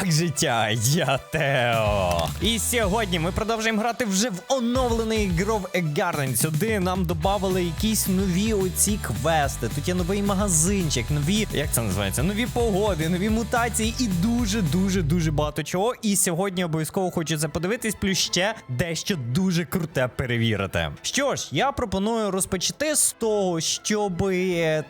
Як життя? Я Тео. І сьогодні ми продовжуємо грати вже в оновлений Grove Garden. Сюди нам додали якісь нові оці квести. Тут є новий магазинчик, нові, як це називається? Нові погоди, нові мутації і дуже, дуже, багато чого. І сьогодні обов'язково хочу це подивитись, плюс ще дещо дуже круте перевірити. Що ж, я пропоную розпочати з того, щоб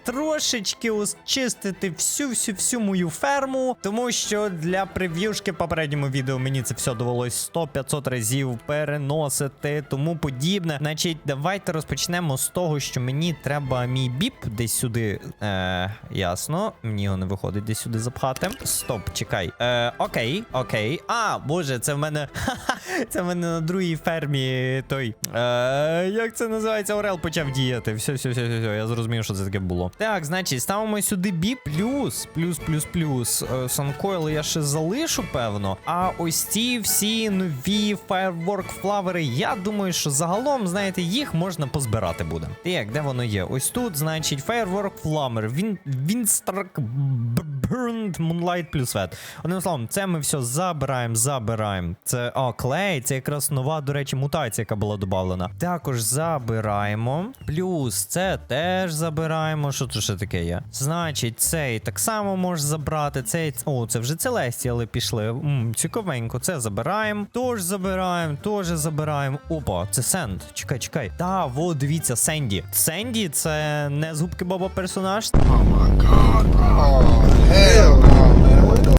трошечки очистити всю всю всю мою ферму, тому що для прев'юшки в попередньому відео мені це все довелось 100-500 разів переносити, тому подібне. Значить, давайте розпочнемо з того, що мені треба мій біп десь сюди. Е, ясно, мені його не виходить десь сюди запхати. Стоп, чекай. Е, окей, окей. А, боже, це в мене. Це в мене на другій фермі той. Е, як це називається? Орел почав діяти. Все, все, все, все, все, я зрозумів, що це таке було. Так, значить, ставимо сюди біп плюс, плюс, плюс, плюс. Е, Санкойл я ще залишу, певно. А ось ці всі нові Firework флавери, я думаю, що загалом, знаєте, їх можна позбирати буде. Так, де воно є? Ось тут, значить, Firework Flammer, він, Winstruck Burned Moonlight плюс Wet. Одним словом, це ми все забираємо, забираємо. Це, а, клей, це якраз нова, до речі, мутація, яка була додавлена. Також забираємо. Плюс це теж забираємо. Що тут ще таке є? Значить, цей так само можеш забрати. Цей. О, це вже Целестіали пішли. М, цікавенько, це забираємо. Тож забираємо, теж забираємо. Опа, це Сенд. Чекай, чекай. Та, во, дивіться, Сенді. Сенді це не з губки Боба персонаж. Oh my God, bro. Hell the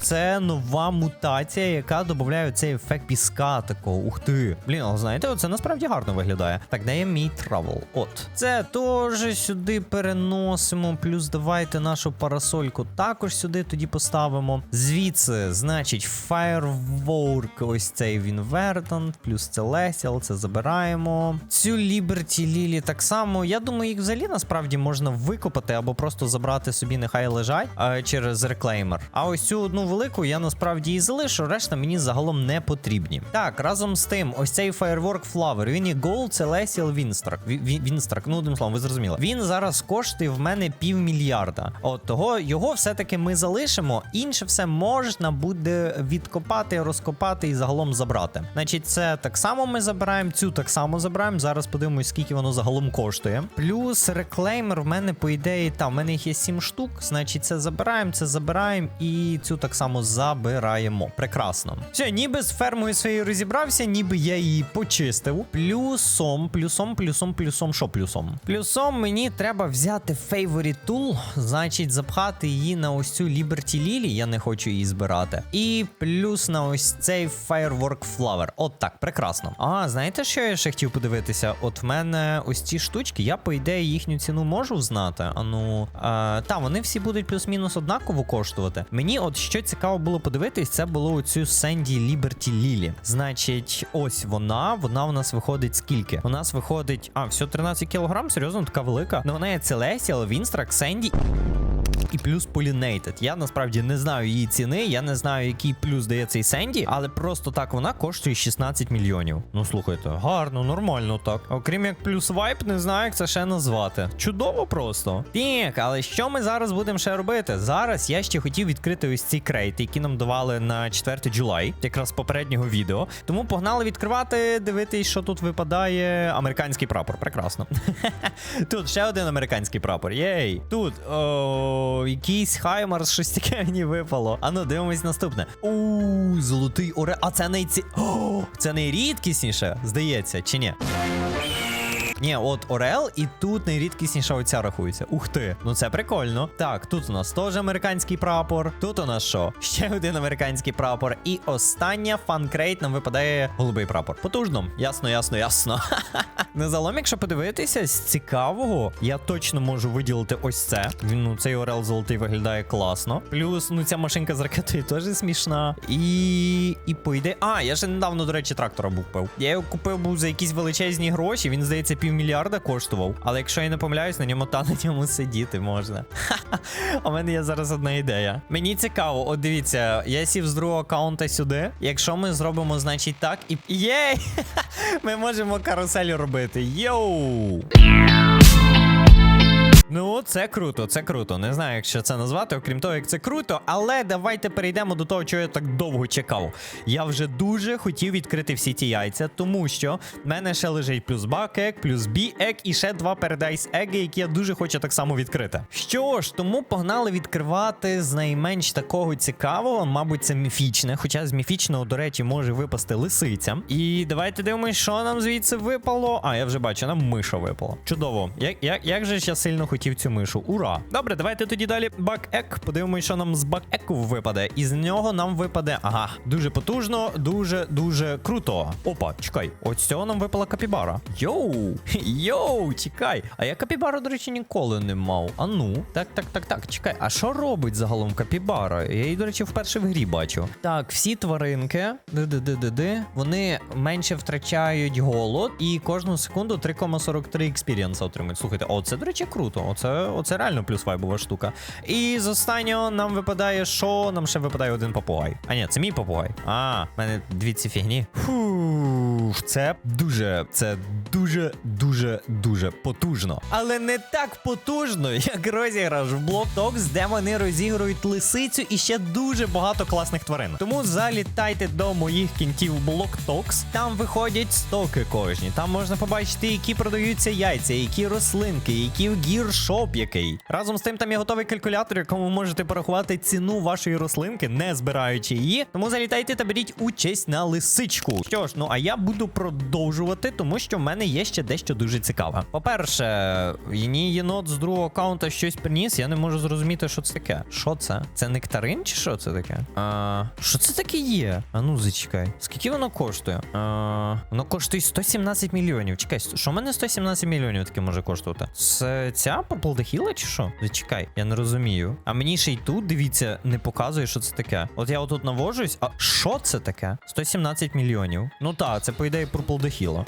Це нова мутація, яка додає цей ефект піска такого. Ух ти. Блін, але знаєте, це насправді гарно виглядає. Так, де є мій травел? От. Це теж сюди переносимо. Плюс давайте нашу парасольку також сюди тоді поставимо. Звідси, значить, Firework, ось цей він Verdant, плюс Celestial, це забираємо. Цю Liberty Lily так само. Я думаю, їх взагалі насправді можна викопати або просто забрати собі, нехай лежать через реклеймер. А ось цю одну велику я насправді і залишу, решта мені загалом не потрібні. Так, разом з тим, ось цей Firework Flower, він є Gold Celestial Winstruck. Ві- Ві- ну одним словом, ви зрозуміли. Він зараз коштує в мене півмільярда. От того його все-таки ми залишимо. Інше все можна буде відкопати, розкопати і загалом забрати. Значить, це так само ми забираємо, цю так само забираємо. Зараз подивимось, скільки воно загалом коштує. Плюс реклеймер в мене, по ідеї, там, в мене їх є 7 штук. Значить, це забираємо, це забираємо і цю так само забираємо. Прекрасно. Все, ніби з фермою своєю розібрався, ніби я її почистив. Плюсом, плюсом, плюсом, плюсом. Що плюсом? Плюсом мені треба взяти Favorite Tool, значить, запхати її на ось цю Liberty Lily, я не хочу її збирати. І плюс на ось цей Firework Flower. От так, прекрасно. А, знаєте, що я ще хотів подивитися? От в мене ось ці штучки, я, по ідеї, їхню ціну можу знати. А ну, е, та, вони всі будуть плюс-мінус однаково коштувати. Мені от що цікаво було подивитись, це було оцю Сенді Ліберті Лілі. Значить, ось вона, вона у нас виходить скільки? У нас виходить, а, всього 13 кілограм, серйозно, така велика. Ну вона є Celestial, Winstruck, Sandy і плюс Pollinated. Я насправді не знаю її ціни, я не знаю, який плюс дає цей Сенді, але просто так вона коштує 16 мільйонів. Ну слухайте, гарно, нормально так. Окрім як плюс вайп, не знаю, як це ще назвати. Чудово просто. Так, але що ми зараз будемо ще робити? Зараз я ще хотів відкрити ось ці крейти, які нам давали на 4 July, якраз попереднього відео. Тому погнали відкривати, дивитись, що тут випадає. Американський прапор. Прекрасно. Тут ще один американський прапор. Єй. Тут о, якийсь хаймар, щось таке мені випало. Ану, дивимось наступне. У, золотий оре. А це найці. О, це найрідкісніше, здається, чи ні? Ні, от Орел, і тут найрідкісніша оця рахується. Ух ти, ну це прикольно. Так, тут у нас теж американський прапор. Тут у нас що? Ще один американський прапор. І остання фанкрейт нам випадає голубий прапор. Потужно. Ясно, ясно, ясно. Не залом, якщо подивитися, з цікавого, я точно можу виділити ось це. Він, ну, цей Орел золотий виглядає класно. Плюс, ну, ця машинка з ракетою теж смішна. І. І по ідеї. А, я ще недавно, до речі, трактора був купив. Я його купив був за якісь величезні гроші. Він, здається, півмільярда коштував. Але якщо я не помиляюсь, на ньому та на ньому сидіти можна. У мене є зараз одна ідея. Мені цікаво, от дивіться, я сів з другого аккаунта сюди. Якщо ми зробимо, значить, так, і. Єй! Ми можемо карусель робити. Йоу! Ну, це круто, це круто. Не знаю, як ще це назвати, окрім того, як це круто. Але давайте перейдемо до того, чого я так довго чекав. Я вже дуже хотів відкрити всі ті яйця, тому що в мене ще лежить плюс бак-ек, плюс бі-ек і ще два Paradise еги, які я дуже хочу так само відкрити. Що ж, тому погнали відкривати з найменш такого цікавого, мабуть, це міфічне. Хоча з міфічного, до речі, може випасти лисиця. І давайте дивимось, що нам звідси випало. А, я вже бачу, нам миша випала. Чудово. Як, як, як же ж я сильно хотів цю мишу? Ура! Добре, давайте тоді далі бак-ек. Подивимось, що нам з бак-еку випаде. І з нього нам випаде. Ага, дуже потужно, дуже дуже круто. Опа, чекай, ось з цього нам випала капібара. Йоу! Йоу, чекай. А я капібару, до речі, ніколи не мав. А ну, так, так, так, так, чекай. А що робить загалом капібара? Я її, до речі, вперше в грі бачу. Так, всі тваринки, ди-ди-ди-ди-ди, вони менше втрачають голод і кожну секунду 3,43 експірієнса отримують. Слухайте, оце, до речі, круто. Оце, оце реально плюс вайбова штука. І з останнього нам випадає, що нам ще випадає один попугай. А ні, це мій попугай. А, в мене дві ці фігні. Фух, це дуже, це дуже, дуже, дуже потужно. Але не так потужно, як розіграш в Block де вони розігрують лисицю і ще дуже багато класних тварин. Тому залітайте до моїх кінтів Block Там виходять стоки кожні. Там можна побачити, які продаються яйця, які рослинки, які гіршоп який. Разом з тим там є готовий калькулятор, якому можете порахувати ціну вашої рослинки, не збираючи її. Тому залітайте та беріть участь на лисичку. Що ж, ну а я буду продовжувати, тому що в мене є ще дещо дуже цікаве. По-перше, мені єнот з другого аккаунта щось приніс. Я не можу зрозуміти, що це таке. Що це? Це нектарин чи що це таке? А, що це таке є? А ну зачекай. Скільки воно коштує? А, воно коштує 117 мільйонів. Чекай, що в мене 117 мільйонів таке може коштувати? Це ця Паплдехіла чи що? Зачекай, я не розумію. А мені ще й тут, дивіться, не показує, що це таке. От я отут навожусь, а що це таке? 117 мільйонів. Ну так, це по ідеї Purple Дехіла.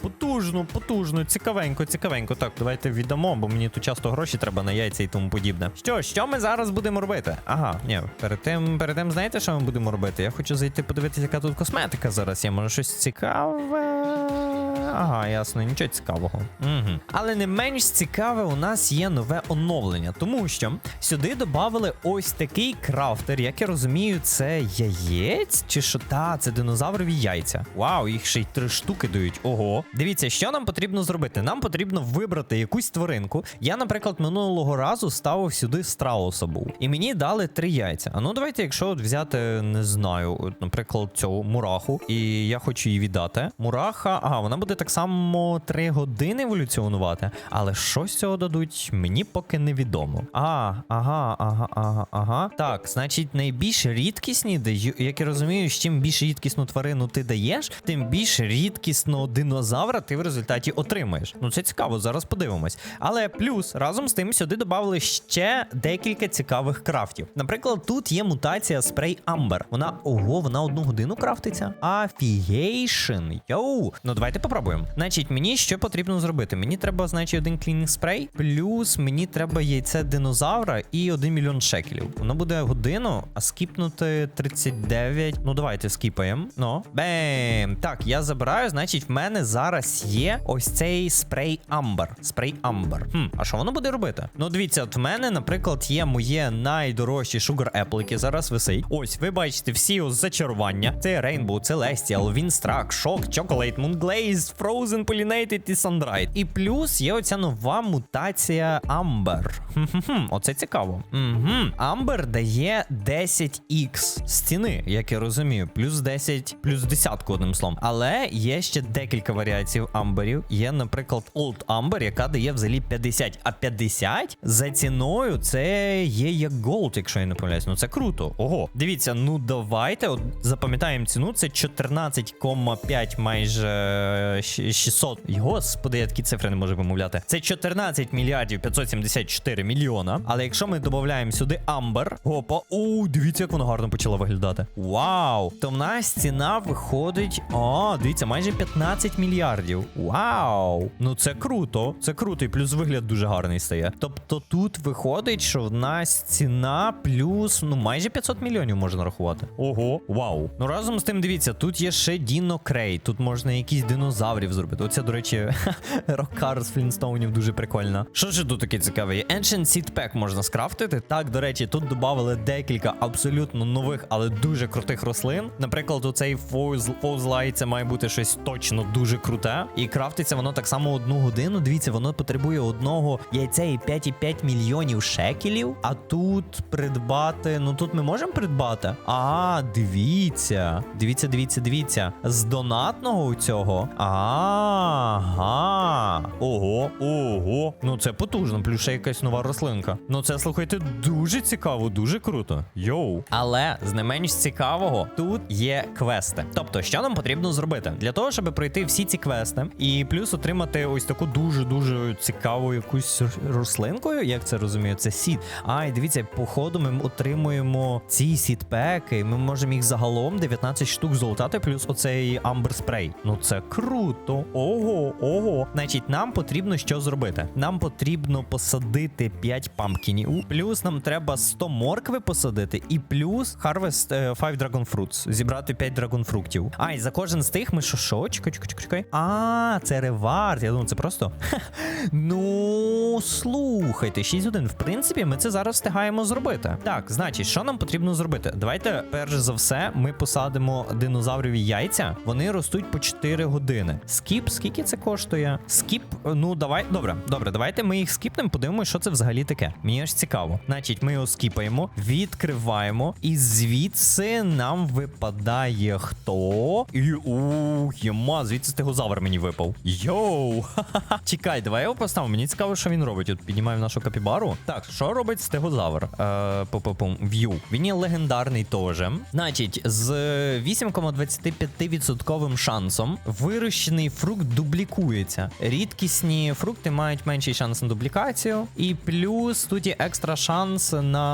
Потужно, потужно, цікавенько, цікавенько. Так, давайте віддамо, бо мені тут часто гроші треба на яйця і тому подібне. Що, що ми зараз будемо робити? Ага, ні, перед тим, перед тим, знаєте, що ми будемо робити? Я хочу зайти подивитися, яка тут косметика зараз є. Може щось цікаве. Ага, ясно, нічого цікавого. Угу. Але не менш цікаве у нас є нове оновлення, тому що сюди додали ось такий крафтер, як я розумію, це яєць чи що? Та, це динозаврові яйця. Вау, їх ще й три штуки дають. Ого. Дивіться, що нам потрібно зробити? Нам потрібно вибрати якусь тваринку. Я, наприклад, минулого разу ставив сюди страуса був. І мені дали три яйця. А ну давайте, якщо от взяти, не знаю, от, наприклад, цю мураху, і я хочу її віддати. Мураха, ага, вона буде так само 3 години еволюціонувати. Але що з цього дадуть, мені поки невідомо. А, ага, ага, ага, ага. Так, значить, найбільш рідкісні даю, як я розумію, чим більш рідкісну тварину ти даєш, тим більш рідкісного динозавра ти в результаті отримаєш. Ну це цікаво, зараз подивимось. Але плюс разом з тим сюди додали ще декілька цікавих крафтів. Наприклад, тут є мутація спрей Амбер. Вона ого, вона одну годину крафтиться. Афігейшн. Йоу. Ну давайте попробуємо. Значить, мені що потрібно зробити? Мені треба, значить, один клінінг спрей, плюс мені треба яйце динозавра і 1 мільйон шекелів. Воно буде годину, а скіпнути 39. Ну давайте скіпаємо. Ну. Бем. Так, я забираю, значить, в мене зараз є ось цей спрей Амбер. Спрей Амбер. Хм, а що воно буде робити? Ну, дивіться, от в мене, наприклад, є моє Sugar Apple, яке зараз висить. Ось, ви бачите всі ось зачарування. Це Rainbow, Celestial, Winstruck, Shock, Chocolate, Moonglaze, Frozen, Pollinated і Sunbright. І плюс є оця нова мутація Amber. Хм-хм-хм, Оце цікаво. Amber дає 10x стіни, як я розумію, плюс 10, плюс десятку одним словом. Але є ще декілька варіацій амберів. Є, наприклад, Old Amber, яка дає взагалі 50. А 50 за ціною це є як Gold, якщо я не помиляюсь. Ну це круто. Ого. Дивіться, ну давайте от запам'ятаємо ціну. Це 14,5 майже е, 600. Господи, я такі цифри не можу вимовляти. Це 14 мільярдів 574 мільйона. Але якщо ми додаємо сюди Амбер, опа, у, дивіться, як воно гарно почало виглядати. Вау! То в нас ціна виходить. О, дивіться, майже 15 мільярдів. Вау! Ну це круто. Це круто, і плюс вигляд дуже гарний стає. Тобто тут виходить, що в нас ціна плюс ну майже 500 мільйонів можна рахувати. Ого, вау. Ну разом з тим, дивіться, тут є ще Діно Крей. Тут можна якісь динозаври. Динозаврів зробити. Оце, до речі, рокар з Флінстоунів дуже прикольно. Що ж тут таке цікаве? є? Ancient Seed Pack можна скрафтити. Так, до речі, тут додали декілька абсолютно нових, але дуже крутих рослин. Наприклад, оцей Фоузлай, це має бути щось точно дуже круте. І крафтиться воно так само одну годину. Дивіться, воно потребує одного яйця і 5,5 мільйонів шекелів. А тут придбати. Ну тут ми можемо придбати. А, дивіться. Дивіться, дивіться, дивіться. З донатного у цього. Ага. Ого, ого. Ну це потужно, плюс ще якась нова рослинка. Ну це слухайте дуже цікаво, дуже круто. Йоу. Але з не менш цікавого тут є квести. Тобто, що нам потрібно зробити для того, щоб пройти всі ці квести, і плюс отримати ось таку дуже дуже цікаву якусь рослинку, як це розумію, це сід. А, і дивіться, по ходу ми отримуємо ці сідпеки. Ми можемо їх загалом 19 штук золотати, плюс оцей амбер спрей. Ну це круто. Ого, ого. Значить, нам потрібно що зробити? Нам потрібно посадити 5 памкінів, плюс нам треба 100 моркви посадити, і плюс Harvest е, 5 Dragon Fruits. Зібрати 5 Dragon Fruitів. А, і за кожен з тих ми що, що? Чекай, чекай, чекай. А, це ревард. Я думаю, це просто. Ну, слухайте, 6-1. В принципі, ми це зараз встигаємо зробити. Так, значить, що нам потрібно зробити? Давайте, перш за все, ми посадимо динозаврові яйця. Вони ростуть по 4 години. Скіп, скільки це коштує? Скіп, ну давай. Добре, добре, давайте ми їх скіпнемо, подивимося, що це взагалі таке. Мені аж цікаво. Значить, ми його скіпаємо, відкриваємо, і звідси нам випадає хто? І у єма, звідси стегозавр мені випав. Йоу! Ха-ха-ха. Чекай, давай я його поставимо. Мені цікаво, що він робить. От піднімаємо нашу капібару. Так, що робить стегозавр? Е, пу-пу-пум. В'ю. Він є легендарний теж. Значить, з 8,25% шансом вирощений фрукт дублікується. Рідкісні фрукти мають менший шанс на дублікацію. І плюс тут є екстра шанс на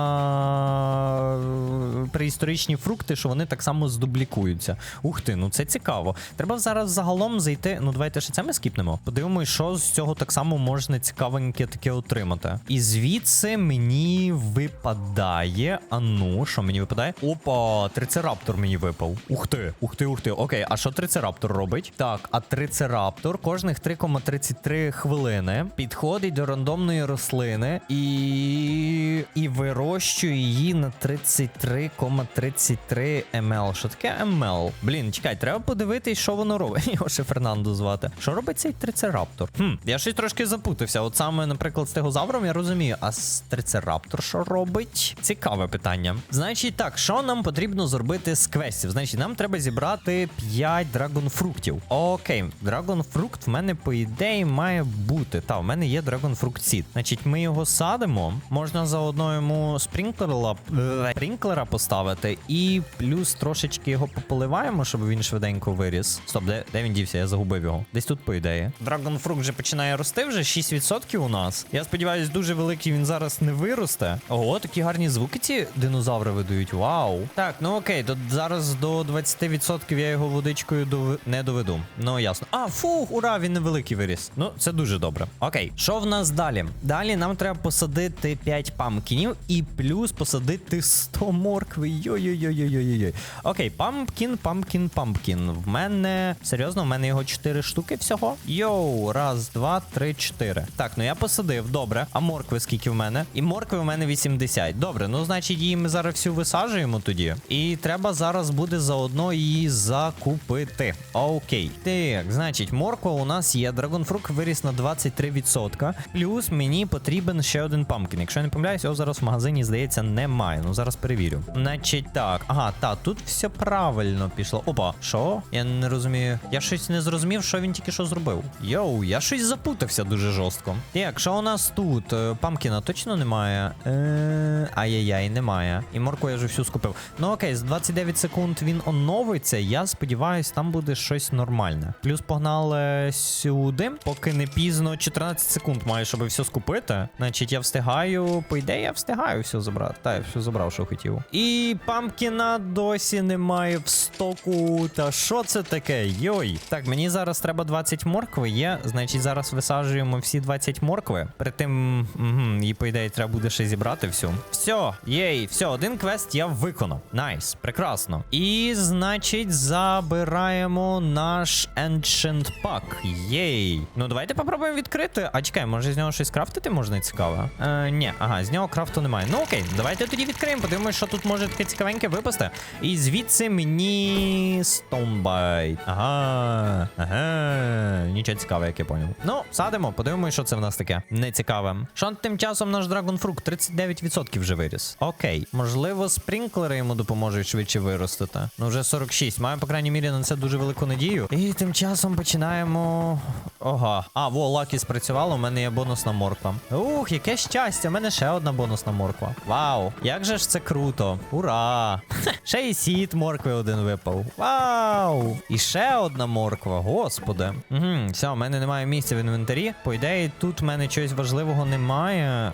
преісторичні фрукти, що вони так само здублікуються. Ух ти, ну це цікаво. Треба зараз загалом зайти. Ну, давайте ще це ми скіпнемо. Подивимось, що з цього так само можна цікавеньке таке отримати. І звідси мені випадає. А ну, що мені випадає? Опа, трицераптор мені випав. Ух ти, ух ти, ух ти. Окей, а що трицераптор робить? Так, а трицераптор кожних 3,33 хвилини підходить до рандомної рослини і. і вирощує її на 33,33 ml. Що таке ml? Блін, чекай, треба подивитись, що воно робить. Його ще Фернандо звати. Що робить цей трицераптор? Хм, я щось трошки запутався. От саме, наприклад, з тегозавром я розумію, а з трицераптор що робить? Цікаве питання. Значить, так, що нам потрібно зробити з квестів? Значить, нам треба зібрати 5 драгонфруктів. Окей, драгонфрукт в мене, по ідеї, має бути. Та, в мене є драгонфрукт сід. Значить, ми його садимо. Можна заодно йому спрінклера, е, спрінклера поставити, і плюс трошечки його пополиваємо, щоб він швиденько виріс. Стоп, де, де він дівся? Я загубив його. Десь тут, по ідеї. Драгонфрукт вже починає рости, вже 6% у нас. Я сподіваюся, дуже великий він зараз не виросте. Ого, такі гарні звуки ці динозаври видають. Вау. Так, ну окей, до, зараз до 20% я його водичкою дов... не доведу. Ну ясно. А, фух, ура, він невеликий виріс. Ну, це дуже добре. Окей, що в нас далі? Далі нам треба посадити 5 памкінів і плюс посадити 100 моркви. Йой-йой-йой-йой-йой. Окей, пампкін, пампкін, пампкін. В мене. Серйозно, в мене його 4 штуки всього. Йоу, раз, два, три, чотири. Так, ну я посадив, добре. А моркви скільки в мене? І моркви в мене 80. Добре, ну значить її ми зараз всю висаджуємо тоді. І треба зараз буде заодно її закупити. Окей. Так, значить, морква у нас є. Драгонфрукт виріс на 23%. Плюс мені потрібен ще один памкін. Якщо я не помиляюсь, його зараз в магазині, здається, немає. Ну зараз перевірю. Значить, так. Ага, та, тут все правильно пішло. Опа, що? Я не розумію. Я щось не зрозумів, що він тільки що зробив. Йоу, я щось запутався дуже жорстко. Так, що у нас тут? Е, Памкіна точно немає? Е, Ай-яй-яй, немає. І морку я вже всю скупив. Ну окей, з 29 секунд він оновиться. Я сподіваюсь, там буде щось нормальне. Плюс погнали сюди, поки не пізно 14 секунд маю, щоб все скупити. Значить, я встигаю. По ідеї, я встигаю все забрати. Та, я все забрав, що хотів. І памкіна досі немає в стоку. Та що це таке? Йой. Так, мені зараз треба 20 моркви є. Значить, зараз висаджуємо всі 20 моркви. При тим, угу, і по ідеї, треба буде ще зібрати всю. Все, єй, все, один квест я виконав. Найс, прекрасно. І значить, забираємо наш Ancient Pack. Єй. Ну давайте попробуємо відкрити. А чекай, може з нього щось крафтити можна цікаве? Е, ні, ага, з нього крафту немає. Ну окей, давайте тоді відкриємо, подивимось, що тут може таке цікавеньке випасти. І звідси мені Stonebite. Ага. Ага. Нічого цікаве, як я поняв. Ну, садимо, подивимось, що це в нас таке. Нецікаве. Шон тим часом наш Dragon 39% вже виріс. Окей. Можливо, спринклери йому допоможуть швидше виростити. Ну, вже 46. Маю, по крайній мірі, на це дуже велику надію. І тим часом починаємо. Ага. А, во, лакі спрацювало, у мене є бонусна морква. Ух, яке щастя! У мене ще одна бонусна морква. Вау! Як же ж це круто! Ура! Ще і сіт моркви один випав. Вау! І ще одна морква, господи. Угу, все, у мене немає місця в інвентарі. По ідеї, тут в мене чогось важливого немає.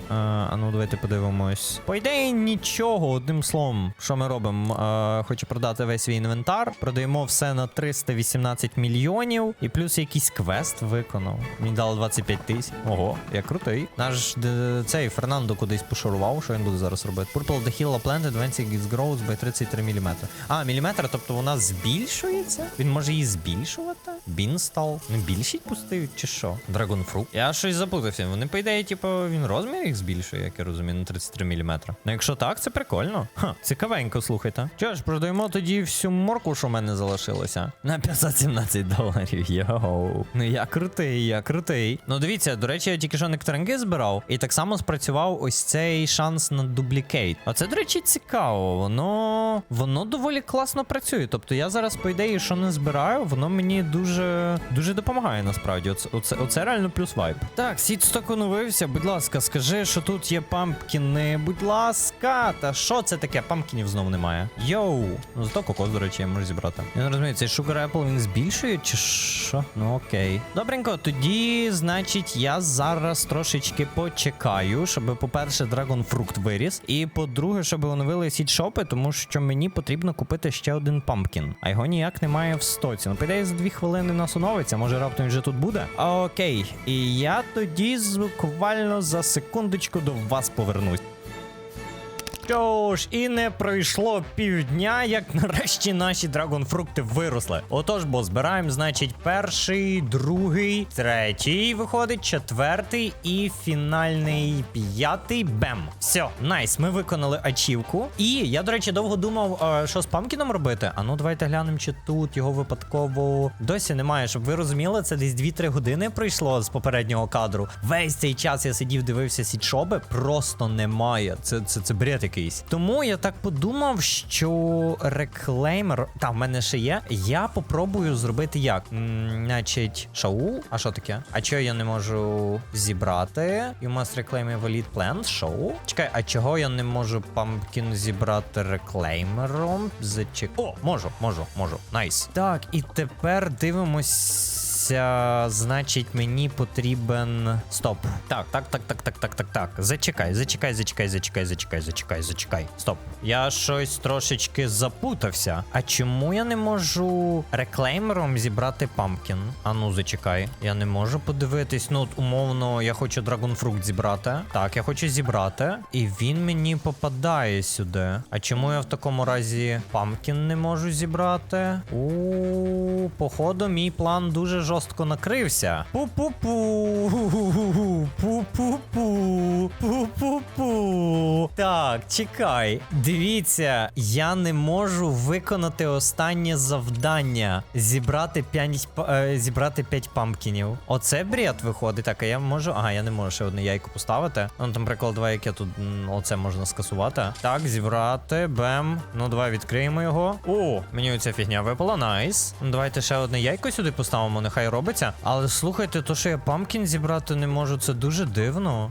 А ну, давайте подивимось. По ідеї, нічого, одним словом, що ми робимо? Хочу продати весь свій інвентар. Продаємо все на 318 мільйонів. І плюс якийсь квест виконав. Мені дало 25 тисяч. Ого, я крутий. Наш д- цей Фернандо кудись пошарував. Що він буде зараз робити? Purple the Hill Plant Advancing it Growth by 33 мм. А, міліметр, тобто вона збільшується? Він може її збільшувати? Бінстал? Не більшить пустив чи що? Fruit? Я щось запутався. Вони, по ідеї, типу, він розмір їх збільшує, як я розумію, на 33 мм. Ну, якщо так, це прикольно. Ха, цікавенько, слухайте. Що ж, продаємо тоді всю морку, що в мене залишилося. На 517 доларів. Йоу. Ну я крутий, я крутий. Ну дивіться, до речі, я тільки що нектаринги збирав, і так само спрацював ось цей шанс на дублікейт. А це, до речі, цікаво. Воно воно доволі класно працює. Тобто я зараз, по ідеї, що не збираю, воно мені дуже дуже допомагає насправді. Оце, оце, оце реально плюс вайб. Так, сіт сток оновився. Будь ласка, скажи, що тут є пампкіни. Будь ласка, та що це таке? Пампкінів знову немає. Йоу. Ну зато кокос, до речі, я можу зібрати. Я не розумію, цей Sugar Apple він збільшує чи що? Ну окей. Добренько, тоді, значить, я зараз трошечки почекаю, щоб, по-перше, Dragon Fruit виріс. І по-друге, щоб оновили сітшопи, тому що мені потрібно купити ще один пампкін. А його ніяк немає в стоці. Ну, по ідеї, за дві хвилини нас оновиться, може раптом вже тут буде. Окей. І я тоді буквально за секундочку до вас повернусь. Що ж, і не пройшло півдня, як нарешті наші драгонфрукти виросли. Отож, бо збираємо, значить, перший, другий, третій виходить, четвертий і фінальний п'ятий. Бем. Все, найс. Ми виконали ачівку. І я, до речі, довго думав, що з памкіном робити. А ну давайте глянемо, чи тут його випадково досі немає. Щоб ви розуміли, це десь 2-3 години пройшло з попереднього кадру. Весь цей час я сидів, дивився сітшоби, просто немає. Це, це, це бред якийсь. Тому я так подумав, що реклеймер. Та, в мене ще є. Я попробую зробити як? Значить, шоу? А що таке? А чого я не можу зібрати? You must reclaim a valid plant. Шоу? Чекай, а чого я не можу пампкін зібрати реклеймером? Зачек... О, можу, можу, можу. Найс. Так, і тепер дивимось. Ця, значить, мені потрібен. Стоп. Так, так, так, так, так, так, так, так. Зачекай, зачекай, зачекай, зачекай, зачекай, зачекай, зачекай. Стоп. Я щось трошечки запутався. А чому я не можу реклеймером зібрати пампкін? А ну, зачекай. Я не можу подивитись. Ну, от, умовно, я хочу драгонфрукт зібрати. Так, я хочу зібрати. І він мені попадає сюди. А чому я в такому разі пампкін не можу зібрати? У, походу, мій план дуже жорстко накрився. Пу-пу-пу. Пу-пу-пу. Пу-пу-пу. Так, чекай. Дивіться, я не можу виконати останнє завдання. Зібрати 5, е, зібрати 5 пампкінів. Оце бред виходить. Так, а я можу. Ага, я не можу ще одне яйко поставити. Ну, там приклад, давай, яке тут оце можна скасувати. Так, зібрати. Бем. Ну, давай відкриємо його. О, мені оця фігня випала. Найс. Ну, давайте ще одне яйко сюди поставимо, нехай робиться. Але слухайте, то, що я пампкін зібрати не можу, це дуже дивно.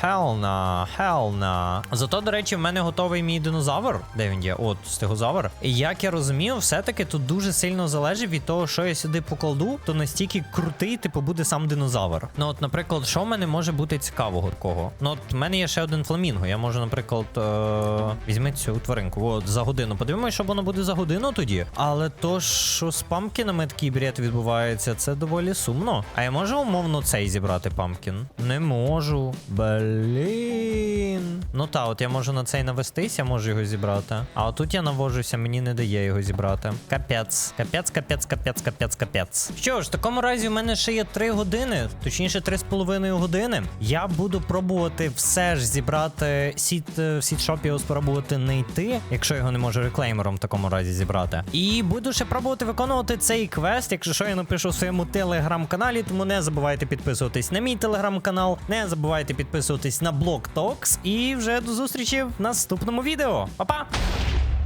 Хелна, хелна. Зато, до речі, в мене готовий мій динозавр. Де він є? От, стегозавр. І як я розумію, все-таки тут дуже сильно залежить від того, що я сюди покладу, то настільки крутий, типу, буде сам динозавр. Ну, от, наприклад, що в мене може бути цікавого такого? Ну, от в мене є ще один фламінго. Я можу, наприклад, е- візьми цю тваринку. От, за годину. Подивимось, що воно буде за годину тоді. Але то, що з пампкін памкінами такий бред відбувається, це доволі сумно. А я можу умовно цей зібрати памкін? Не можу. Блін. Ну та, от я можу на цей навестись, я можу його зібрати. А отут я навожуся, мені не дає його зібрати. Капець. Капець, капець, капець, капець, капець. Що ж, в такому разі в мене ще є 3 години, точніше 3,5 години. Я буду пробувати все ж зібрати сіт е, в сітшопі його спробувати не йти, якщо його не можу реклеймером в такому разі зібрати. І буду ще пробувати виконувати цей квест. Якщо що, я напишу в своєму телеграм-каналі, тому не забувайте підписуватись на мій телеграм-канал, не забувайте підписуватись на блог Токс. і вже до зустрічі в наступному відео. Па-па!